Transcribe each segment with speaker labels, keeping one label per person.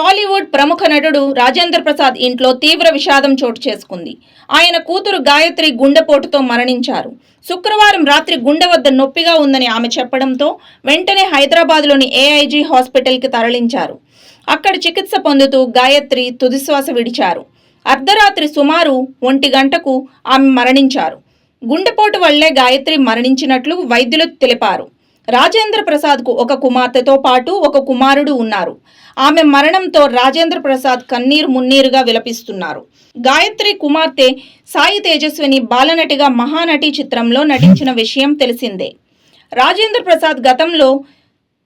Speaker 1: టాలీవుడ్ ప్రముఖ నటుడు రాజేంద్ర ప్రసాద్ ఇంట్లో తీవ్ర విషాదం చోటు చేసుకుంది. ఆయన కూతురు గాయత్రి గుండెపోటుతో మరణించారు. శుక్రవారం రాత్రి గుండె వద్ద నొప్పిగా ఉందని ఆమె చెప్పడంతో వెంటనే హైదరాబాద్లోని ఏఐజీ హాస్పిటల్కి తరలించారు. అక్కడ చికిత్స పొందుతూ గాయత్రి తుదిశ్వాస విడిచారు. అర్ధరాత్రి సుమారు ఒంటి గంటకు ఆమె మరణించారు. గుండెపోటు వల్లే గాయత్రి మరణించినట్లు వైద్యులు తెలిపారు. రాజేంద్ర ప్రసాద్కు ఒక కుమార్తెతో పాటు ఒక కుమారుడు ఉన్నారు. ఆమె మరణంతో రాజేంద్ర ప్రసాద్ కన్నీరు మున్నీరుగా విలపిస్తున్నారు. గాయత్రి కుమార్తె సాయి తేజస్విని బాలనటిగా మహానటి చిత్రంలో నటించిన విషయం తెలిసిందే. రాజేంద్ర ప్రసాద్ గతంలో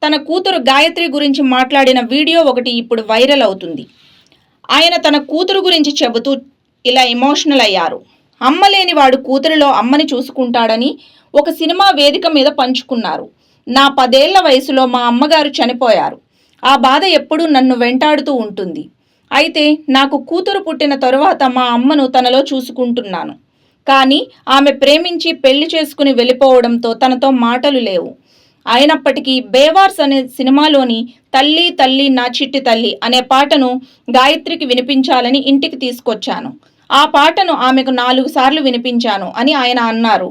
Speaker 1: తన కూతురు గాయత్రి గురించి మాట్లాడిన వీడియో ఒకటి ఇప్పుడు వైరల్ అవుతుంది. ఆయన తన కూతురు గురించి చెబుతూ ఇలా ఎమోషనల్ అయ్యారు. అమ్మ లేనివాడు కూతురిలో అమ్మని చూసుకుంటాడని ఒక సినిమా వేదిక మీద పంచుకున్నారు. నా పదేళ్ళ వయసులో మా అమ్మగారు చనిపోయారు. ఆ బాధ ఎప్పుడూ నన్ను వెంటాడుతూ ఉంటుంది. అయితే నాకు కూతురు పుట్టిన తరువాత మా అమ్మను తనలో చూసుకుంటున్నాను. కానీ ఆమె ప్రేమించి పెళ్ళి చేసుకుని వెళ్ళిపోవడంతో తనతో మాటలు లేవు. అయినప్పటికీ బేవార్స్ అనే సినిమాలోని తల్లి తల్లి నా చిట్టి తల్లి అనే పాటను గాయత్రికి వినిపించాలని ఇంటికి తీసుకొచ్చాను. ఆ పాటను ఆమెకు నాలుగు సార్లు వినిపించాను అని ఆయన అన్నారు.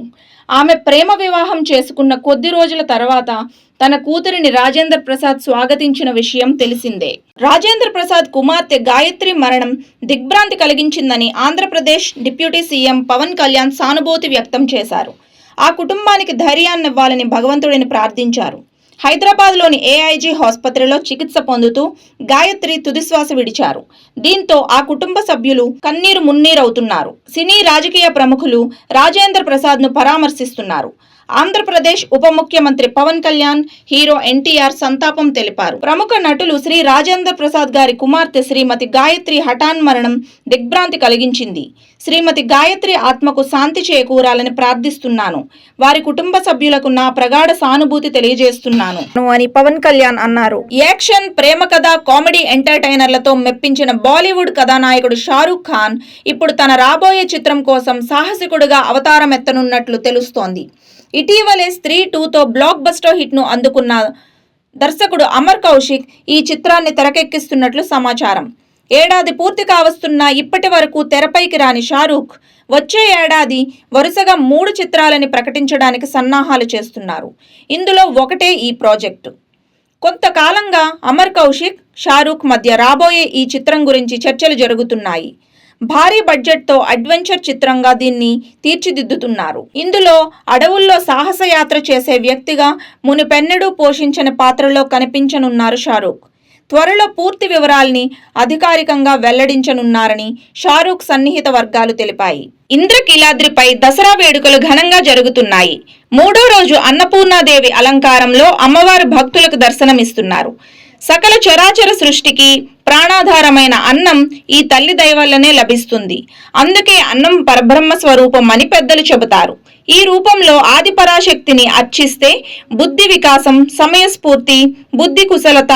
Speaker 1: ఆమె ప్రేమ వివాహం చేసుకున్న కొద్ది రోజుల తర్వాత తన కూతురిని రాజేంద్ర ప్రసాద్ స్వాగతించిన విషయం తెలిసిందే. రాజేంద్ర ప్రసాద్ కుమార్తె గాయత్రి మరణం దిగ్భ్రాంతి కలిగించిందని ఆంధ్రప్రదేశ్ డిప్యూటీ సీఎం పవన్ కళ్యాణ్ సానుభూతి వ్యక్తం చేశారు. ఆ కుటుంబానికి ధైర్యాన్నివ్వాలని భగవంతుడిని ప్రార్థించారు. హైదరాబాద్లోని ఏఐజీ ఆసుపత్రిలో చికిత్స పొందుతూ గాయత్రి తుదిశ్వాస విడిచారు. దీంతో ఆ కుటుంబ సభ్యులు కన్నీరు మున్నీరవుతున్నారు. సినీ రాజకీయ ప్రముఖులు రాజేంద్ర ప్రసాద్ను పరామర్శిస్తున్నారు. ఆంధ్రప్రదేశ్ ఉప ముఖ్యమంత్రి పవన్ కళ్యాణ్ హీరో ఎన్టీఆర్ సంతాపం తెలిపారు. ప్రముఖ నటులు శ్రీ రాజేంద్ర ప్రసాద్ గారి కుమార్తె శ్రీమతి గాయత్రి హఠాన్ మరణం దిగ్భ్రాంతి కలిగించింది. శ్రీమతి గాయత్రి ఆత్మకు శాంతి చేకూరాలని ప్రార్థిస్తున్నాను. వారి కుటుంబ సభ్యులకు నా ప్రగాఢ సానుభూతి తెలియజేస్తున్నాను. అని పవన్ కళ్యాణ్ అన్నారు. యాక్షన్ ప్రేమ కథ కామెడీ ఎంటర్టైనర్లతో మెప్పించిన బాలీవుడ్ కథానాయకుడు షారూఖ్ ఖాన్ ఇప్పుడు తన రాబోయే చిత్రం కోసం సాహసికుడిగా అవతారం ఎత్తనున్నట్లు తెలుస్తోంది. ఇటీవలే స్త్రీ టూతో బ్లాక్ బస్టర్ హిట్ను అందుకున్న దర్శకుడు అమర్ కౌశిక్ ఈ చిత్రాన్ని తెరకెక్కిస్తున్నట్లు సమాచారం. ఏడాది పూర్తి కావస్తున్న ఇప్పటి వరకు తెరపైకి రాని షారూఖ్ వచ్చే ఏడాది వరుసగా మూడు చిత్రాలని ప్రకటించడానికి సన్నాహాలు చేస్తున్నారు. ఇందులో ఒకటే ఈ ప్రాజెక్టు. కొంతకాలంగా అమర్ కౌశిక్ షారూఖ్ మధ్య రాబోయే ఈ చిత్రం గురించి చర్చలు జరుగుతున్నాయి. భారీ బడ్జెట్తో అడ్వెంచర్ చిత్రంగా దీన్ని తీర్చిదిద్దుతున్నారు. ఇందులో అడవుల్లో సాహసయాత్ర చేసే వ్యక్తిగా మునిపెన్నడూ పోషించిన పాత్రలో కనిపించనున్నారు షారూక్. త్వరలో పూర్తి వివరాల్ని అధికారికంగా వెల్లడించనున్నారని షారూక్ సన్నిహిత వర్గాలు తెలిపాయి. ఇంద్రకీలాద్రిపై దసరా వేడుకలు ఘనంగా జరుగుతున్నాయి. మూడో రోజు అన్నపూర్ణాదేవి అలంకారంలో అమ్మవారి భక్తులకు దర్శనమిస్తున్నారు. సకల చరాచర సృష్టికి ప్రాణాధారమైన అన్నం ఈ తల్లి దైవాలనే లభిస్తుంది. అందుకే అన్నం పరబ్రహ్మ స్వరూపం అని పెద్దలు చెబుతారు. ఈ రూపంలో ఆదిపరాశక్తిని అర్చిస్తే బుద్ధి వికాసం సమయస్ఫూర్తి బుద్ధి కుశలత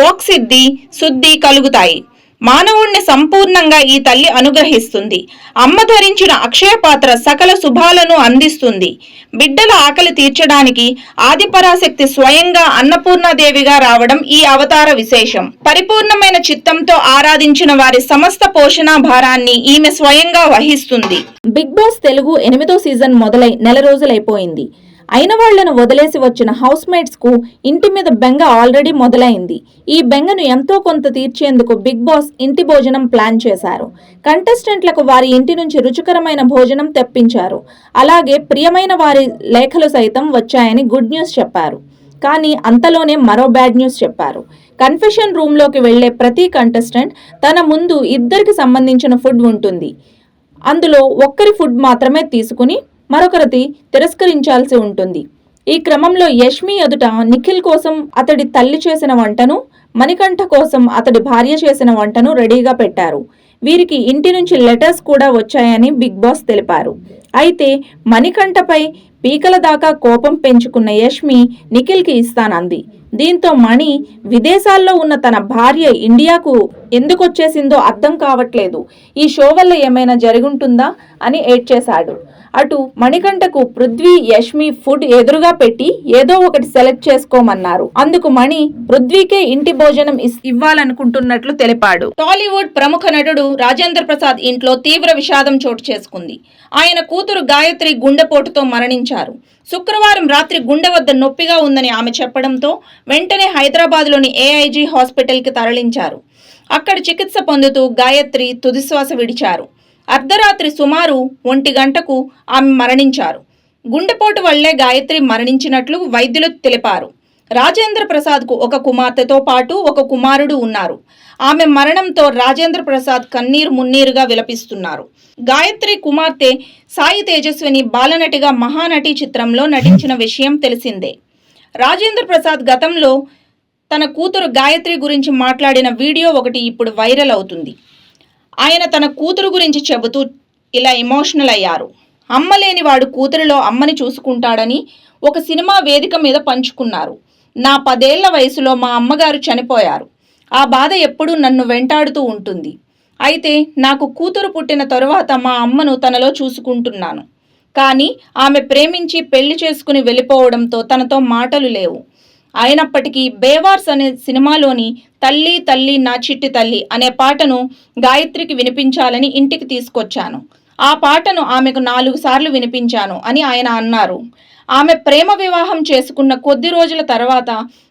Speaker 1: వాక్సిద్ధి శుద్ధి కలుగుతాయి. మానవుణ్ణి సంపూర్ణంగా ఈ తల్లి అనుగ్రహిస్తుంది. అమ్మ ధరించిన అక్షయ పాత్ర సకల శుభాలను అందిస్తుంది. బిడ్డల ఆకలి తీర్చడానికి ఆదిపరాశక్తి స్వయంగా అన్నపూర్ణాదేవిగా రావడం ఈ అవతార విశేషం. పరిపూర్ణమైన చిత్తంతో ఆరాధించిన వారి సమస్త పోషణ భారాన్ని ఈమె స్వయంగా వహిస్తుంది. బిగ్ బాస్ తెలుగు ఎనిమిదో సీజన్ మొదలై నెల రోజులైపోయింది. అయిన వాళ్ళను వదిలేసి వచ్చిన హౌస్ మేట్స్కు ఇంటి మీద బెంగ ఆల్రెడీ మొదలైంది. ఈ బెంగను ఎంతో కొంత తీర్చేందుకు బిగ్ బాస్ ఇంటి భోజనం ప్లాన్ చేశారు. కంటెస్టెంట్లకు వారి ఇంటి నుంచి రుచికరమైన భోజనం తెప్పించారు. అలాగే ప్రియమైన వారి లేఖలు సైతం వచ్చాయని గుడ్ న్యూస్ చెప్పారు. కానీ అంతలోనే మరో బ్యాడ్ న్యూస్ చెప్పారు. కన్ఫెషన్ రూమ్లోకి వెళ్ళే ప్రతి కంటెస్టెంట్ తన ముందు ఇద్దరికి సంబంధించిన ఫుడ్ ఉంటుంది. అందులో ఒక్కరి ఫుడ్ మాత్రమే తీసుకుని మరొకరిది తిరస్కరించాల్సి ఉంటుంది. ఈ క్రమంలో యష్మి ఎదుట నిఖిల్ కోసం అతడి తల్లి చేసిన వంటను మణికంఠ కోసం అతడి భార్య చేసిన వంటను రెడీగా పెట్టారు. వీరికి ఇంటి నుంచి లెటర్స్ కూడా వచ్చాయని బిగ్ బాస్ తెలిపారు. అయితే మణికంఠపై పీకల దాకా కోపం పెంచుకున్న యష్మి నిఖిల్కి ఇస్తానంది. దీంతో మణి విదేశాల్లో ఉన్న తన భార్య ఇండియాకు ఎందుకు వచ్చేసిందో అర్థం కావట్లేదు. ఈ షో వల్ల ఏమైనా జరుగుంటుందా అని ఏడ్చేశాడు. అటు మణికంఠకు పృథ్వీ యష్మి ఫుడ్ ఎదురుగా పెట్టి ఏదో ఒకటి సెలెక్ట్ చేసుకోమన్నారు. అందుకు మణి పృథ్వీకే ఇంటి భోజనం ఇవ్వాలనుకుంటున్నట్లు తెలిపాడు. టాలీవుడ్ ప్రముఖ నటుడు రాజేంద్ర ప్రసాద్ ఇంట్లో తీవ్ర విషాదం చోటు చేసుకుంది. ఆయన కూతురు గాయత్రి గుండెపోటుతో మరణించారు. శుక్రవారం రాత్రి గుండె వద్ద నొప్పిగా ఉందని ఆమె చెప్పడంతో వెంటనే హైదరాబాద్లోని ఏఐజీ హాస్పిటల్కి తరలించారు. అక్కడ చికిత్స పొందుతూ గాయత్రి తుదిశ్వాస విడిచారు. అర్ధరాత్రి సుమారు ఒంటి గంటకు ఆమె మరణించారు. గుండెపోటు వల్లే గాయత్రి మరణించినట్లు వైద్యులు తెలిపారు. రాజేంద్ర ప్రసాద్కు ఒక కుమార్తెతో పాటు ఒక కుమారుడు ఉన్నారు. ఆమె మరణంతో రాజేంద్ర ప్రసాద్ కన్నీరు మున్నీరుగా విలపిస్తున్నారు. గాయత్రి కుమార్తె సాయి తేజస్విని బాలనటిగా మహానటి చిత్రంలో నటించిన విషయం తెలిసిందే. రాజేంద్ర ప్రసాద్ గతంలో తన కూతురు గాయత్రి గురించి మాట్లాడిన వీడియో ఒకటి ఇప్పుడు వైరల్ అవుతుంది. ఆయన తన కూతురు గురించి చెబుతూ ఇలా ఎమోషనల్ అయ్యారు. అమ్మ లేనివాడు కూతురిలో అమ్మని చూసుకుంటాడని ఒక సినిమా వేదిక మీద పంచుకున్నారు. నా పదేళ్ళ వయసులో మా అమ్మగారు చనిపోయారు. ఆ బాధ ఎప్పుడూ నన్ను వెంటాడుతూ ఉంటుంది. అయితే నాకు కూతురు పుట్టిన తరువాత మా అమ్మను తనలో చూసుకుంటున్నాను. కానీ ఆమె ప్రేమించి పెళ్ళి చేసుకుని వెళ్ళిపోవడంతో తనతో మాటలు లేవు. అయినప్పటికీ బేవార్స్ అనే సినిమాలోని తల్లి తల్లి నా చిట్టి తల్లి అనే పాటను గాయత్రికి వినిపించాలని ఇంటికి తీసుకొచ్చాను. ఆ పాటను ఆమెకు నాలుగు సార్లు వినిపించాను అని ఆయన అన్నారు. ఆమె ప్రేమ వివాహం చేసుకున్న కొద్ది రోజుల తర్వాత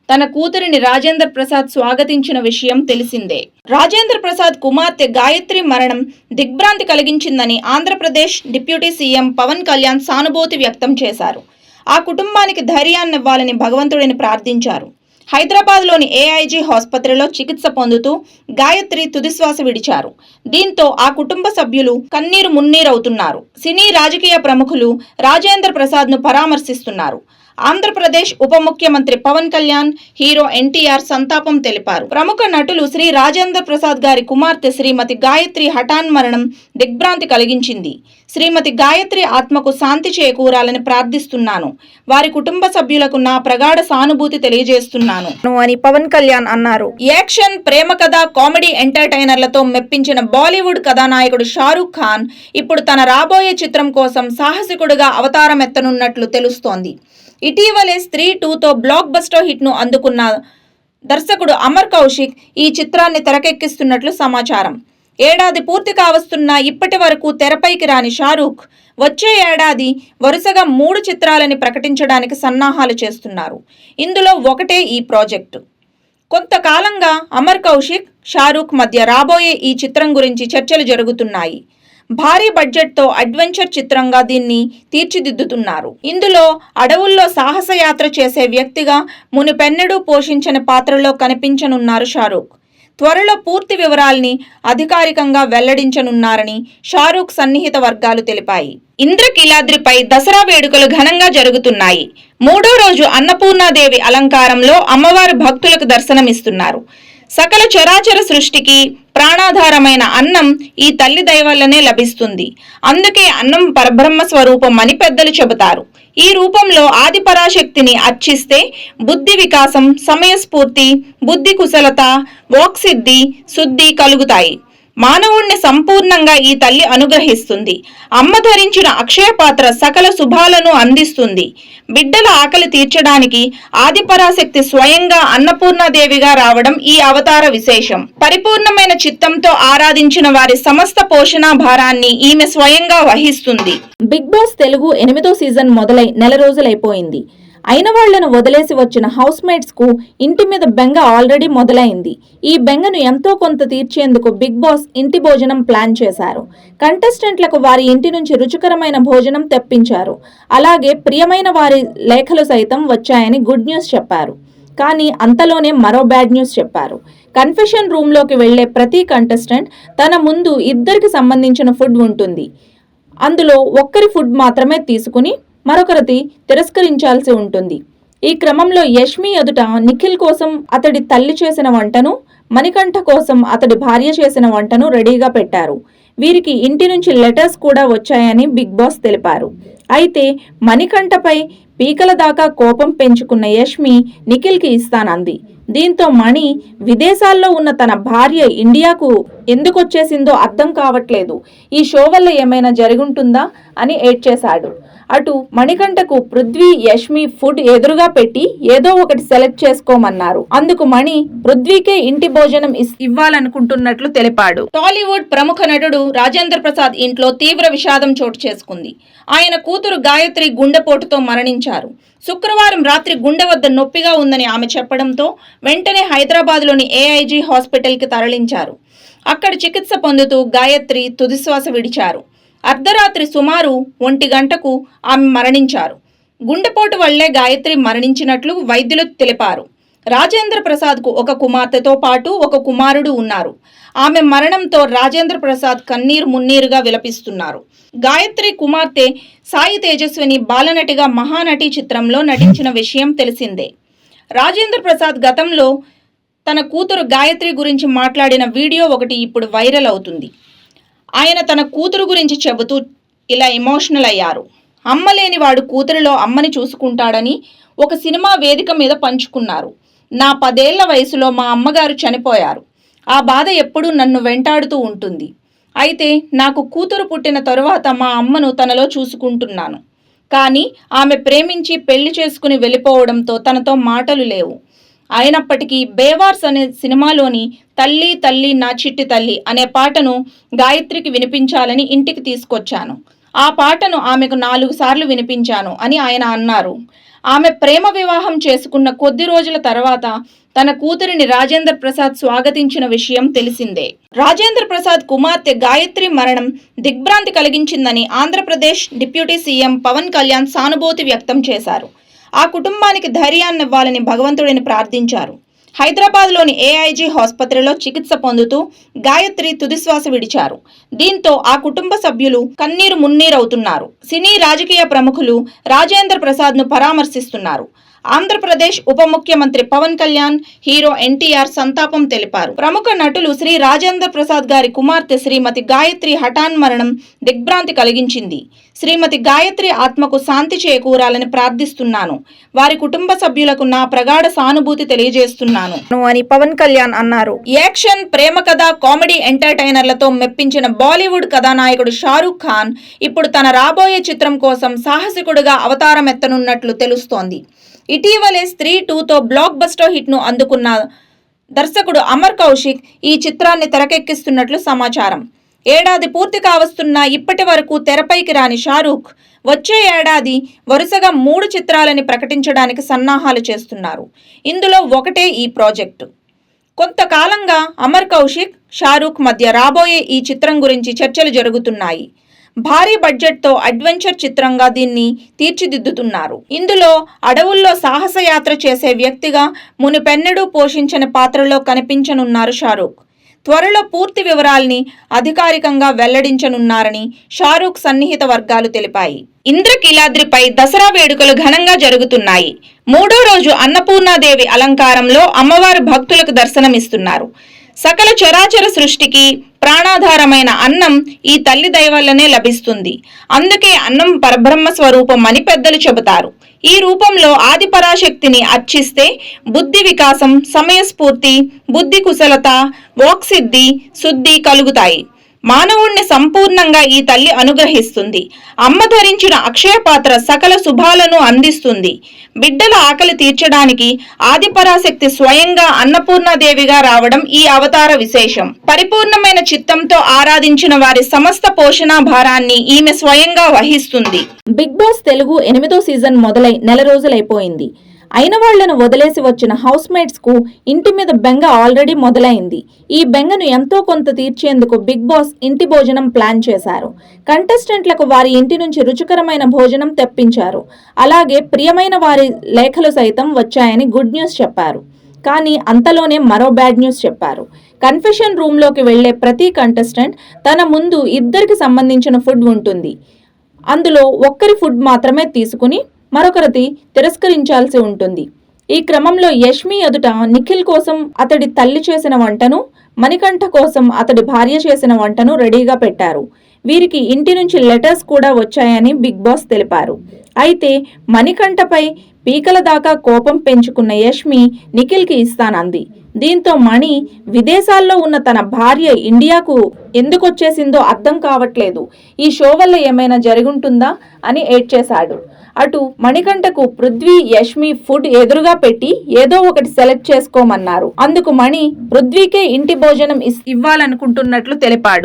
Speaker 1: తన కూతురిని రాజేంద్ర ప్రసాద్ స్వాగతించిన విషయం తెలిసిందే. రాజేంద్ర ప్రసాద్ కుమార్తె గాయత్రి మరణం దిగ్భ్రాంతి కలిగించిందని ఆంధ్రప్రదేశ్ డిప్యూటీ సీఎం పవన్ కళ్యాణ్ సానుభూతి వ్యక్తం చేశారు. ఆ కుటుంబానికి ధైర్యాన్నివ్వాలని భగవంతుడిని ప్రార్థించారు. హైదరాబాద్లోని ఏఐజీ ఆసుపత్రిలో చికిత్స పొందుతూ గాయత్రి తుదిశ్వాస విడిచారు. దీంతో ఆ కుటుంబ సభ్యులు కన్నీరు మున్నీరవుతున్నారు. సినీ రాజకీయ ప్రముఖులు రాజేంద్ర ప్రసాద్ను పరామర్శిస్తున్నారు. ఆంధ్రప్రదేశ్ ఉప ముఖ్యమంత్రి పవన్ కళ్యాణ్ హీరో ఎన్టీఆర్ సంతాపం తెలిపారు. ప్రముఖ నటులు శ్రీ రాజేంద్ర ప్రసాద్ గారి కుమార్తె శ్రీమతి గాయత్రి హఠాన్ మరణం దిగ్భ్రాంతి కలిగించింది. శ్రీమతి గాయత్రి ఆత్మకు శాంతి చేకూరాలని ప్రార్థిస్తున్నాను. వారి కుటుంబ సభ్యులకు నా ప్రగాఢ సానుభూతి తెలియజేస్తున్నాను. అని పవన్ కళ్యాణ్ అన్నారు. యాక్షన్ ప్రేమ కథ కామెడీ ఎంటర్టైనర్లతో మెప్పించిన బాలీవుడ్ కథానాయకుడు షారూక్ ఖాన్ ఇప్పుడు తన రాబోయే చిత్రం కోసం సాహసికుడిగా అవతారం ఎత్తనున్నట్లు తెలుస్తోంది. ఇటీవలే స్త్రీ టూతో బ్లాక్ బస్టర్ హిట్ను అందుకున్న దర్శకుడు అమర్ కౌశిక్ ఈ చిత్రాన్ని తెరకెక్కిస్తున్నట్లు సమాచారం. ఏడాది పూర్తి కావస్తున్న ఇప్పటి వరకు తెరపైకి రాని షారూఖ్ వచ్చే ఏడాది వరుసగా మూడు చిత్రాలని ప్రకటించడానికి సన్నాహాలు చేస్తున్నారు. ఇందులో ఒకటే ఈ ప్రాజెక్టు. కొంతకాలంగా అమర్ కౌశిక్ షారూఖ్ మధ్య రాబోయే ఈ చిత్రం గురించి చర్చలు జరుగుతున్నాయి. భారీ బడ్జెట్తో అడ్వెంచర్ చిత్రంగా దీన్ని తీర్చిదిద్దుతున్నారు. ఇందులో అడవుల్లో సాహసయాత్ర చేసే వ్యక్తిగా మునిపెన్నడూ పోషించని పాత్రలో కనిపించనున్నారు షారూక్. త్వరలో పూర్తి వివరాల్ని అధికారికంగా వెల్లడించనున్నారని షారూక్ సన్నిహిత వర్గాలు తెలిపాయి. ఇంద్రకీలాద్రిపై దసరా వేడుకలు ఘనంగా జరుగుతున్నాయి. మూడో రోజు అన్నపూర్ణాదేవి అలంకారంలో అమ్మవారు భక్తులకు దర్శనమిస్తున్నారు. సకల చరాచర సృష్టికి ప్రాణాధారమైన అన్నం ఈ తల్లి దయ లభిస్తుంది. అందుకే అన్నం పరబ్రహ్మ స్వరూపం అని పెద్దలు చెబుతారు. ఈ రూపంలో ఆది పరాశక్తిని అర్చిస్తే బుద్ధి వికాసం సమయస్ఫూర్తి బుద్ధి కుశలత వాక్సిద్ధి శుద్ధి కలుగుతాయి. మానవుణ్ణి సంపూర్ణంగా ఈ తల్లి అనుగ్రహిస్తుంది. అమ్మ ధరించిన అక్షయ పాత్ర సకల శుభాలను అందిస్తుంది. బిడ్డల ఆకలి తీర్చడానికి ఆదిపరాశక్తి స్వయంగా అన్నపూర్ణాదేవిగా రావడం ఈ అవతార విశేషం. పరిపూర్ణమైన చిత్తంతో ఆరాధించిన వారి సమస్త పోషణ భారాన్ని ఈమె స్వయంగా వహిస్తుంది. బిగ్ బాస్ తెలుగు ఎనిమిదో సీజన్ మొదలై నెల రోజులైపోయింది. అయిన వాళ్ళను వదిలేసి వచ్చిన హౌస్ మేట్స్కు ఇంటి మీద బెంగ ఆల్రెడీ మొదలైంది. ఈ బెంగను ఎంతో కొంత తీర్చేందుకు బిగ్ బాస్ ఇంటి భోజనం ప్లాన్ చేశారు. కంటెస్టెంట్లకు వారి ఇంటి నుంచి రుచికరమైన భోజనం తెప్పించారు. అలాగే ప్రియమైన వారి లేఖలు సైతం వచ్చాయని గుడ్ న్యూస్ చెప్పారు. కానీ అంతలోనే మరో బ్యాడ్ న్యూస్ చెప్పారు. కన్ఫెషన్ రూమ్లోకి వెళ్ళే ప్రతి కంటెస్టెంట్ తన ముందు ఇద్దరికి సంబంధించిన ఫుడ్ ఉంటుంది. అందులో ఒక్కరి ఫుడ్ మాత్రమే తీసుకుని మరొకరిది తిరస్కరించాల్సి ఉంటుంది. ఈ క్రమంలో యష్మి ఎదుట నిఖిల్ కోసం అతడి తల్లి చేసిన వంటను మణికంఠ కోసం అతడి భార్య చేసిన వంటను రెడీగా పెట్టారు. వీరికి ఇంటి నుంచి లెటర్స్ కూడా వచ్చాయని బిగ్ బాస్ తెలిపారు. అయితే మణికంఠపై పీకల దాకా కోపం పెంచుకున్న యష్మి నిఖిల్కి ఇస్తానంది. దీంతో మణి విదేశాల్లో ఉన్న తన భార్య ఇండియాకు ఎందుకు వచ్చేసిందో అర్థం కావట్లేదు. ఈ షో వల్ల ఏమైనా జరుగుంటుందా అని ఏడ్ చేశాడు. అటు మణికంఠకు పృథ్వీ యష్మి ఫుడ్ ఎదురుగా పెట్టి ఏదో ఒకటి సెలెక్ట్ చేసుకోమన్నారు. అందుకు మణి పృథ్వీకే ఇంటి భోజనం ఇవ్వాలనుకుంటున్నట్లు తెలిపాడు. టాలీవుడ్ ప్రముఖ నటుడు రాజేంద్ర ప్రసాద్ ఇంట్లో తీవ్ర విషాదం చోటు చేసుకుంది. ఆయన కూతురు గాయత్రి గుండెపోటుతో మరణించారు. శుక్రవారం రాత్రి గుండె వద్ద నొప్పిగా ఉందని ఆమె చెప్పడంతో వెంటనే హైదరాబాద్లోని ఏఐజీ హాస్పిటల్కి తరలించారు. అక్కడ చికిత్స పొందుతూ గాయత్రి తుదిశ్వాస విడిచారు. అర్ధరాత్రి సుమారు ఒంటి గంటకు ఆమె మరణించారు. గుండెపోటు వల్లే గాయత్రి మరణించినట్లు వైద్యులు తెలిపారు. రాజేంద్ర ప్రసాద్కు ఒక కుమార్తెతో పాటు ఒక కుమారుడు ఉన్నారు. ఆమె మరణంతో రాజేంద్ర ప్రసాద్ కన్నీరు మున్నీరుగా విలపిస్తున్నారు. గాయత్రి కుమార్తె సాయి తేజస్విని బాలనటిగా మహానటి చిత్రంలో నటించిన విషయం తెలిసిందే. రాజేంద్ర ప్రసాద్ గతంలో తన కూతురు గాయత్రి గురించి మాట్లాడిన వీడియో ఒకటి ఇప్పుడు వైరల్ అవుతుంది. ఆయన తన కూతురు గురించి చెబుతూ ఇలా ఎమోషనల్ అయ్యారు. అమ్మలేని వాడు కూతురిలో అమ్మని చూసుకుంటాడని ఒక సినిమా వేదిక మీద పంచుకున్నారు. నా పదేళ్ళ వయసులో మా అమ్మగారు చనిపోయారు. ఆ బాధ ఎప్పుడూ నన్ను వెంటాడుతూ ఉంటుంది. అయితే నాకు కూతురు పుట్టిన తరువాత మా అమ్మను తనలో చూసుకుంటున్నాను. కానీ ఆమె ప్రేమించి పెళ్ళి చేసుకుని వెళ్ళిపోవడంతో తనతో మాటలు లేవు. అయినప్పటికీ బేవార్స్ అనే సినిమాలోని తల్లి తల్లి నా చిట్టి తల్లి అనే పాటను గాయత్రికి వినిపించాలని ఇంటికి తీసుకొచ్చాను. ఆ పాటను ఆమెకు నాలుగు సార్లు వినిపించాను అని ఆయన అన్నారు. ఆమె ప్రేమ వివాహం చేసుకున్న కొద్ది రోజుల తర్వాత తన కూతురిని రాజేంద్ర ప్రసాద్ స్వాగతించిన విషయం తెలిసిందే. రాజేంద్ర ప్రసాద్ కుమార్తె గాయత్రి మరణం దిగ్భ్రాంతి కలిగించిందని ఆంధ్రప్రదేశ్ డిప్యూటీ సీఎం పవన్ కళ్యాణ్ సానుభూతి వ్యక్తం చేశారు. ఆ కుటుంబానికి ధైర్యాన్నివ్వాలని భగవంతుడిని ప్రార్థించారు. హైదరాబాద్లోని ఏఐజీ ఆసుపత్రిలో చికిత్స పొందుతూ గాయత్రి తుదిశ్వాస విడిచారు. దీంతో ఆ కుటుంబ సభ్యులు కన్నీరు మున్నీరవుతున్నారు. సినీ రాజకీయ ప్రముఖులు రాజేంద్ర ప్రసాద్ను పరామర్శిస్తున్నారు. ఆంధ్రప్రదేశ్ ఉప ముఖ్యమంత్రి పవన్ కళ్యాణ్ హీరో ఎన్టీఆర్ సంతాపం తెలిపారు. ప్రముఖ నటులు శ్రీ రాజేంద్ర ప్రసాద్ గారి కుమార్తె శ్రీమతి గాయత్రి హఠాన్ మరణం దిగ్భ్రాంతి కలిగించింది. శ్రీమతి గాయత్రి ఆత్మకు శాంతి చేకూరాలని ప్రార్థిస్తున్నాను. వారి కుటుంబ సభ్యులకు నా ప్రగాఢ సానుభూతి తెలియజేస్తున్నాను. అని పవన్ కళ్యాణ్ అన్నారు. యాక్షన్ ప్రేమ కథ కామెడీ ఎంటర్టైనర్లతో మెప్పించిన బాలీవుడ్ కథానాయకుడు షారూక్ ఖాన్ ఇప్పుడు తన రాబోయే చిత్రం కోసం సాహసికుడిగా అవతారమెత్తనున్నట్లు తెలుస్తోంది. ఇటీవలే స్త్రీ టూతో బ్లాక్ బస్టర్ హిట్ను అందుకున్న దర్శకుడు అమర్ కౌశిక్ ఈ చిత్రాన్ని తెరకెక్కిస్తున్నట్లు సమాచారం. ఏడాది పూర్తి కావస్తున్న ఇప్పటి వరకు తెరపైకి రాని షారూఖ్ వచ్చే ఏడాది వరుసగా మూడు చిత్రాలని ప్రకటించడానికి సన్నాహాలు చేస్తున్నారు. ఇందులో ఒకటే ఈ ప్రాజెక్టు. కొంతకాలంగా అమర్ కౌశిక్ షారూఖ్ మధ్య రాబోయే ఈ చిత్రం గురించి చర్చలు జరుగుతున్నాయి. భారీ బడ్జెట్తో అడ్వెంచర్ చిత్రంగా దీన్ని తీర్చిదిద్దుతున్నారు. ఇందులో అడవుల్లో సాహసయాత్ర చేసే వ్యక్తిగా మునిపెన్నడూ పోషించిన పాత్రలో కనిపించనున్నారు షారూక్. త్వరలో పూర్తి వివరాల్ని అధికారికంగా వెల్లడించనున్నారని షారూక్ సన్నిహిత వర్గాలు తెలిపాయి. ఇంద్రకీలాద్రిపై దసరా వేడుకలు ఘనంగా జరుగుతున్నాయి. మూడో రోజు అన్నపూర్ణాదేవి అలంకారంలో అమ్మవారు భక్తులకు దర్శనమిస్తున్నారు. సకల చరాచర సృష్టికి ప్రాణాధారమైన అన్నం ఈ తల్లి దైవాలనే లభిస్తుంది. అందుకే అన్నం పరబ్రహ్మ స్వరూపం అని పెద్దలు చెబుతారు. ఈ రూపంలో ఆది పరాశక్తిని అర్చిస్తే బుద్ధి వికాసం సమయస్ఫూర్తి బుద్ధి కుశలత వాక్సిద్ధి శుద్ధి కలుగుతాయి. మానవుణ్ణి సంపూర్ణంగా ఈ తల్లి అనుగ్రహిస్తుంది. అమ్మ ధరించిన అక్షయ పాత్ర సకల శుభాలను అందిస్తుంది. బిడ్డల ఆకలి తీర్చడానికి ఆదిపరాశక్తి స్వయంగా అన్నపూర్ణాదేవిగా రావడం ఈ అవతార విశేషం. పరిపూర్ణమైన చిత్తంతో ఆరాధించిన వారి సమస్త పోషణ భారాన్ని ఈమె స్వయంగా వహిస్తుంది. బిగ్ బాస్ తెలుగు ఎనిమిదో సీజన్ మొదలై నెల రోజులైపోయింది. అయిన వాళ్ళను వదిలేసి వచ్చిన హౌస్ మేట్స్కు ఇంటి మీద బెంగ ఆల్రెడీ మొదలైంది. ఈ బెంగను ఎంతో కొంత తీర్చేందుకు బిగ్ బాస్ ఇంటి భోజనం ప్లాన్ చేశారు. కంటెస్టెంట్లకు వారి ఇంటి నుంచి రుచికరమైన భోజనం తెప్పించారు. అలాగే ప్రియమైన వారి లేఖలు సైతం వచ్చాయని గుడ్ న్యూస్ చెప్పారు. కానీ అంతలోనే మరో బ్యాడ్ న్యూస్ చెప్పారు. కన్ఫెషన్ రూమ్లోకి వెళ్ళే ప్రతి కంటెస్టెంట్ తన ముందు ఇద్దరికి సంబంధించిన ఫుడ్ ఉంటుంది. అందులో ఒక్కరి ఫుడ్ మాత్రమే తీసుకుని మరొకరిది తిరస్కరించాల్సి ఉంటుంది. ఈ క్రమంలో యష్మి ఎదుట నిఖిల్ కోసం అతడి తల్లి చేసిన వంటను మణికంఠ కోసం అతడి భార్య చేసిన వంటను రెడీగా పెట్టారు. వీరికి ఇంటి నుంచి లెటర్స్ కూడా వచ్చాయని బిగ్ బాస్ తెలిపారు. అయితే మణికంఠపై పీకల దాకా కోపం పెంచుకున్న యష్మి నిఖిల్కి ఇస్తానంది. దీంతో మణి విదేశాల్లో ఉన్న తన భార్య ఇండియాకు ఎందుకొచ్చేసిందో అర్థం కావట్లేదు. ఈ షో వల్ల ఏమైనా జరుగుంటుందా అని ఏడ్చేశాడు. అటు మణికంఠకు పృథ్వీ యష్మి ఫుడ్ ఎదురుగా పెట్టి ఏదో ఒకటి సెలెక్ట్ చేసుకోమన్నారు. అందుకు మణి పృథ్వీకే ఇంటి భోజనం ఇస్- ఇవ్వాలనుకుంటున్నట్లు తెలిపాడు.